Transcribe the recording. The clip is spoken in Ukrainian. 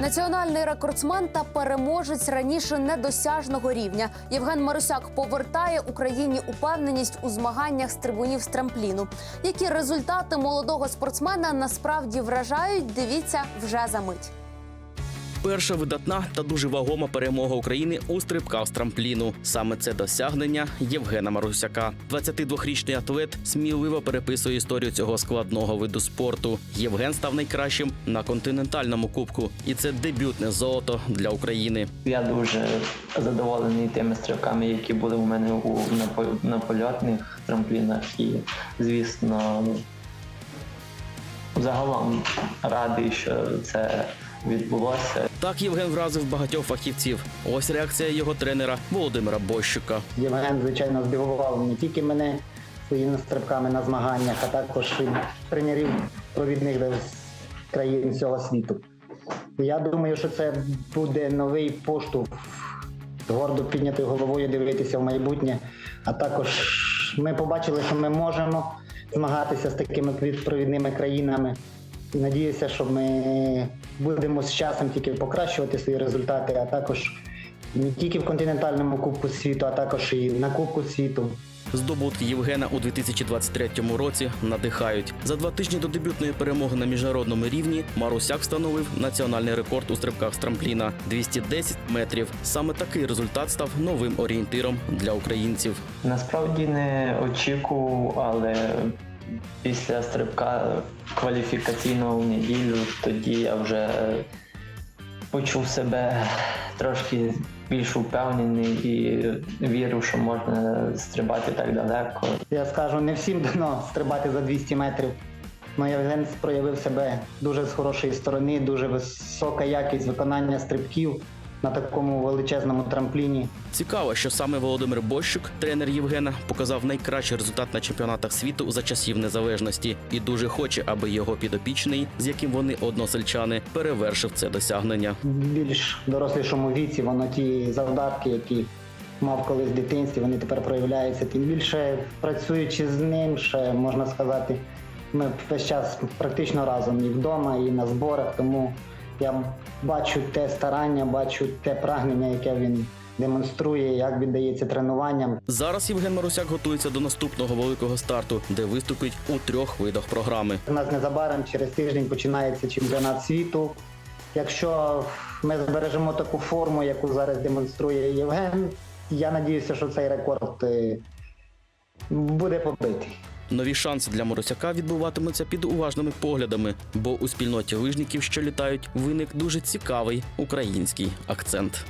Національний рекордсмен та переможець раніше недосяжного рівня Євген Марусяк повертає Україні упевненість у змаганнях з трибунів з трампліну. Які результати молодого спортсмена насправді вражають? Дивіться вже за мить. Перша видатна та дуже вагома перемога України у стрибках з трампліну. Саме це досягнення Євгена Марусяка. 22-річний атлет сміливо переписує історію цього складного виду спорту. Євген став найкращим на континентальному кубку, і це дебютне золото для України. Я дуже задоволений тими стрибками, які були у мене у на, по- на польотних трамплінах. І, звісно, загалом радий, що це відбулося. Так Євген вразив багатьох фахівців. Ось реакція його тренера Володимира Бощука. Євген, звичайно, здивував не тільки мене своїми стрибками на змаганнях, а також і тренерів провідних країн всього світу. Я думаю, що це буде новий поштовх гордо піднятою головою дивитися в майбутнє. А також ми побачили, що ми можемо змагатися з такими провідними країнами. І надіюся, що ми будемо з часом тільки покращувати свої результати, а також не тільки в континентальному Кубку світу, а також і на Кубку світу. Здобутки Євгена у 2023 році надихають. За два тижні до дебютної перемоги на міжнародному рівні Марусяк встановив національний рекорд у стрибках з трампліна 210 метрів. Саме такий результат став новим орієнтиром для українців. Насправді не очікував, але після стрибка кваліфікаційного в неділю тоді я вже почув себе трошки більш упевнений і вірив, що можна стрибати так далеко. Я скажу, не всім дано стрибати за 200 метрів. Ну, Євген проявив себе дуже з хорошої сторони, дуже висока якість виконання стрибків на такому величезному трампліні. Цікаво, що саме Володимир Бощук, тренер Євгена, показав найкращий результат на чемпіонатах світу за часів незалежності і дуже хоче, аби його підопічний, з яким вони односельчани, перевершив це досягнення. В більш дорослішому віці воно ті завдатки, які мав колись в дитинстві, вони тепер проявляються. Тим більше працюючи з ним, ще можна сказати, ми весь час практично разом і вдома, і на зборах. Тому я бачу те старання, бачу те прагнення, яке він демонструє, як віддається тренуванням. Зараз Євген Марусяк готується до наступного великого старту, де виступить у трьох видах програми. У нас незабаром через тиждень починається чемпіонат світу. Якщо ми збережемо таку форму, яку зараз демонструє Євген, я надіюся, що цей рекорд е, буде побитий. Нові шанси для Моросяка відбуватимуться під уважними поглядами, бо у спільноті лижників, що літають, виник дуже цікавий український акцент.